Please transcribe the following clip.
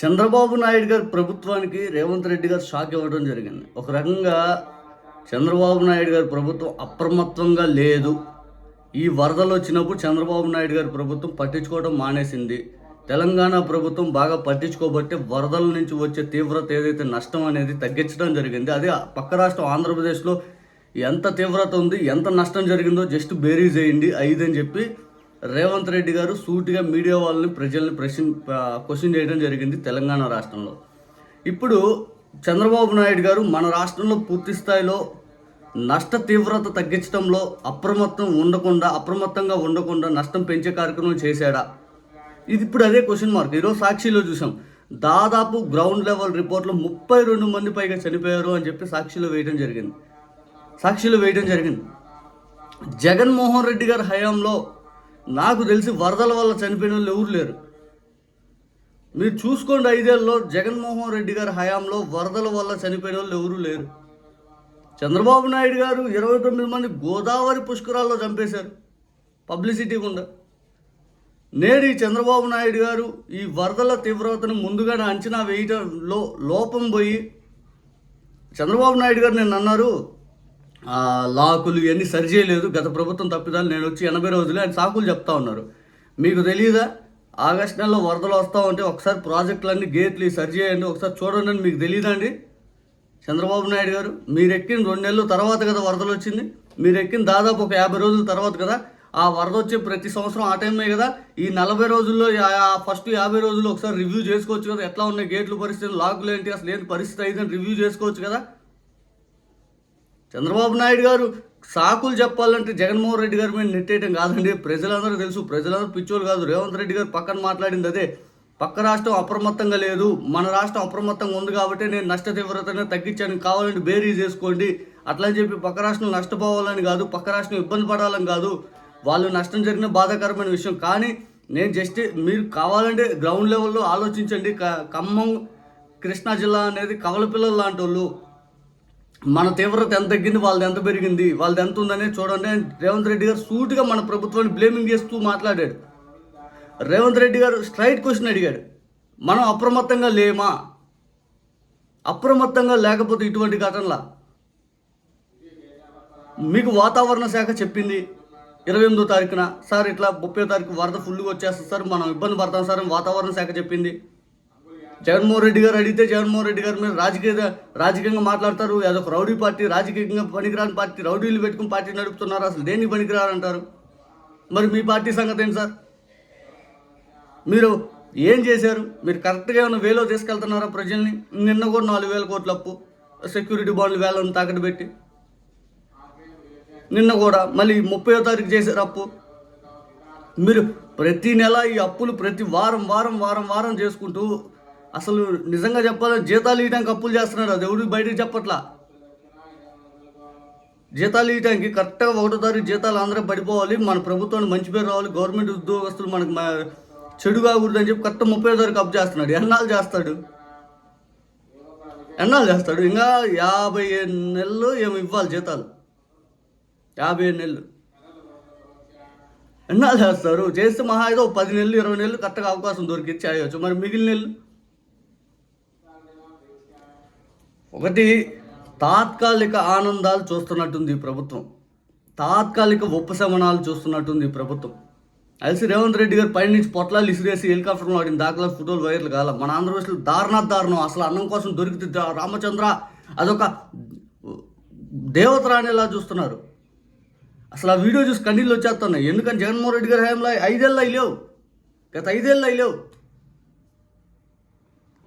చంద్రబాబు నాయుడు గారి ప్రభుత్వానికి రేవంత్ రెడ్డి గారు షాక్ ఇవ్వడం జరిగింది. ఒక రకంగా చంద్రబాబు నాయుడు గారి ప్రభుత్వం అప్రమత్తంగా లేదు. ఈ వరదలు వచ్చినప్పుడు చంద్రబాబు నాయుడు గారి ప్రభుత్వం పట్టించుకోవడం మానేసింది. తెలంగాణ ప్రభుత్వం బాగా పట్టించుకోబట్టి వరదల నుంచి వచ్చే తీవ్రత ఏదైతే నష్టం అనేది తగ్గించడం జరిగింది. అదే పక్క రాష్ట్రం ఆంధ్రప్రదేశ్లో ఎంత తీవ్రత ఉంది ఎంత నష్టం జరిగిందో జస్ట్ బేరీజ్ చేయండి ఐదు అని చెప్పి రేవంత్ రెడ్డి గారు సూటిగా మీడియా వాళ్ళని ప్రజల్ని ప్రశ్న క్వశ్చన్ చేయడం జరిగింది తెలంగాణ రాష్ట్రంలో. ఇప్పుడు చంద్రబాబు నాయుడు గారు మన రాష్ట్రంలో పూర్తి స్థాయిలో నష్ట తీవ్రత తగ్గించడంలో అప్రమత్తం ఉండకుండా అప్రమత్తంగా ఉండకుండా నష్టం పెంచే కార్యక్రమం చేశాడా? ఇది ఇప్పుడు అదే క్వశ్చన్ మార్క్. ఈరోజు సాక్షిలో చూసాం. దాదాపు గ్రౌండ్ లెవెల్ రిపోర్ట్లో ముప్పై రెండు మంది పైగా చనిపోయారు అని చెప్పి సాక్షిలో వేయడం జరిగింది. సాక్షిలో వేయడం జరిగింది. జగన్మోహన్ రెడ్డి గారి హయాంలో నాకు తెలిసి వరదల వల్ల చనిపోయిన వాళ్ళు ఎవరు లేరు. మీరు చూసుకోండి ఐదేళ్ళలో జగన్మోహన్ రెడ్డి గారి హయాంలో వరదల వల్ల చనిపోయిన వాళ్ళు ఎవరు లేరు. చంద్రబాబు నాయుడు గారు ఇరవై తొమ్మిది మంది గోదావరి పుష్కరాల్లో చంపేశారు. పబ్లిసిటీ గుండా. నేడు ఈ చంద్రబాబు నాయుడు గారు ఈ వరదల తీవ్రతను ముందుగానే అంచనా వేయటంలో లోపం పోయి చంద్రబాబు నాయుడు గారు నేను అన్నారు లాకులు ఇవన్నీ సరిచేయలేదు గత ప్రభుత్వం తప్పిదాలు నేను వచ్చి ఎనభై రోజులు ఆయన సాకులు చెప్తా ఉన్నారు. మీకు తెలియదా ఆగస్ట్ నెలలో వరదలు వస్తూ ఉంటే ఒకసారి ప్రాజెక్టులన్నీ గేట్లు ఇవి సరి చేయండి ఒకసారి చూడండి అని మీకు తెలియదా అండి? చంద్రబాబు నాయుడు గారు మీరు ఎక్కిన రెండు నెలల తర్వాత కదా వరదలు వచ్చింది. మీరు ఎక్కిన దాదాపు ఒక యాభై రోజుల తర్వాత కదా ఆ వరద వచ్చే ప్రతి సంవత్సరం ఆ టైమే కదా. ఈ నలభై రోజుల్లో ఫస్ట్ యాభై రోజుల్లో ఒకసారి రివ్యూ చేసుకోవచ్చు కదా. ఎట్లా ఉన్నాయి గేట్లు పరిస్థితి లాకులు ఏంటి? అసలు ఏంటి పరిస్థితి అయిందని రివ్యూ చేసుకోవచ్చు కదా. చంద్రబాబు నాయుడు గారు సాకులు చెప్పాలంటే జగన్మోహన్ రెడ్డి గారి మీద నెట్టేయడం కాదండి. ప్రజలందరూ తెలుసు ప్రజలందరూ పిచ్చోళ్ళు కాదు. రేవంత్ రెడ్డి గారు పక్కన మాట్లాడింది అదే. పక్క రాష్ట్రం అప్రమత్తంగా లేదు. మన రాష్ట్రం అప్రమత్తంగా ఉంది కాబట్టి నేను నష్ట తీవ్రతను తగ్గించాను. కావాలంటే బేరీ చేసుకోండి అట్లా అని చెప్పి పక్క రాష్ట్రం నష్టపోవాలని కాదు పక్క రాష్ట్రం ఇబ్బంది పడాలని కాదు. వాళ్ళు నష్టం జరిగిన బాధాకరమైన విషయం. కానీ నేను జస్ట్ మీరు కావాలంటే గ్రౌండ్ లెవెల్లో ఆలోచించండి. క- ఖమ్మం కృష్ణా జిల్లా అనేది కవల పిల్లలు లాంటి వాళ్ళు మన తీవ్రత ఎంత తగ్గింది వాళ్ళది ఎంత పెరిగింది వాళ్ళది ఎంత ఉందనే చూడండి. రేవంత్ రెడ్డి గారు సూటిగా మన ప్రభుత్వాన్ని బ్లేమింగ్ చేస్తూ మాట్లాడాడు. రేవంత్ రెడ్డి గారు స్ట్రైట్ క్వశ్చన్ అడిగాడు. మనం అప్రమత్తంగా లేమా? అప్రమత్తంగా లేకపోతే ఇటువంటి ఘటనల? మీకు వాతావరణ శాఖ చెప్పింది ఇరవై ఎనిమిదో తారీఖున. సార్ ఇట్లా ముప్పై తారీఖు వరద ఫుల్గా వచ్చేస్తుంది. సార్ మనం ఇబ్బంది పడతాం సార్ అని వాతావరణ శాఖ చెప్పింది. జగన్మోహన్ రెడ్డి గారు అడిగితే జగన్మోహన్ రెడ్డి గారు మీరు రాజకీయ రాజకీయంగా మాట్లాడతారు. అదొక రౌడీ పార్టీ రాజకీయంగా పనికిరాని పార్టీ రౌడీలు పెట్టుకుని పార్టీ నడుపుతున్నారు. అసలు దేనికి పనికిరారంటారు మరి మీ పార్టీ సంగతి ఏంటి సార్? మీరు ఏం చేశారు? మీరు కరెక్ట్గా ఏమైనా వేలో తీసుకెళ్తున్నారా ప్రజల్ని? నిన్న కూడా నాలుగు వేల కోట్ల అప్పు సెక్యూరిటీ బాండ్లు వేలను తాకట్టు పెట్టి. నిన్న కూడా మళ్ళీ ముప్పై తారీఖు చేశారు అప్పు. మీరు ప్రతి నెల ఈ అప్పులు ప్రతి వారం వారం వారం వారం చేసుకుంటూ అసలు నిజంగా చెప్పాలో? జీతాలు ఇవ్వడానికి అప్పులు చేస్తున్నాడు? అది ఎవరికి బయటకు చెప్పట్లా? జీతాలు ఇవ్వడానికి కరెక్ట్గా ఒకటో తారీఖు జీతాలు అందరూ పడిపోవాలి. మన ప్రభుత్వానికి మంచి పేరు రావాలి. గవర్నమెంట్ ఉద్యోగస్తులు మనకు మ- చెడు చెప్పి కరెక్ట్ ముప్పై తారీఖు అప్పు చేస్తున్నాడు. ఎన్నాళ్ళు చేస్తాడు? ఎన్నాళ్ళు చేస్తాడు? ఇంకా యాభై ఏడు నెలలు ఏమి ఇవ్వాలి జీతాలు. యాభై ఏడు నెలలు. ఎన్నాళ్ళు చేస్తారు? చేస్తే మహా ఏదో పది నెలలు ఇరవై నెలలు కరెక్ట్గా అవకాశం దొరికి చేయవచ్చు మరి మిగిలిన నెలలు? ఒకటి తాత్కాలిక ఆనందాలు చూస్తున్నట్టుంది ప్రభుత్వం. తాత్కాలిక ఉపశమనాలు చూస్తున్నట్టుంది ప్రభుత్వం. అలసి రేవంత్ రెడ్డి గారు పైనుంచి పొట్లాలు ఇసిరేసి హెలికాప్టర్లో ఆడిన దాఖలా ఫోటోలు వైర్లు కాల. మన ఆంధ్రప్రదేశ్లో దారుణాత్ దారుణం. అసలు అన్నం కోసం దొరికితే రామచంద్ర అదొక దేవత రానేలా చూస్తున్నారు. అసలు ఆ వీడియో చూసి కన్నీళ్ళు వచ్చేస్తున్నాయి. ఎందుకని జగన్మోహన్ రెడ్డి గారి హయాంలో ఐదేళ్ళు అయ్యలేవు గత ఐదేళ్ళు అయ్యలేవు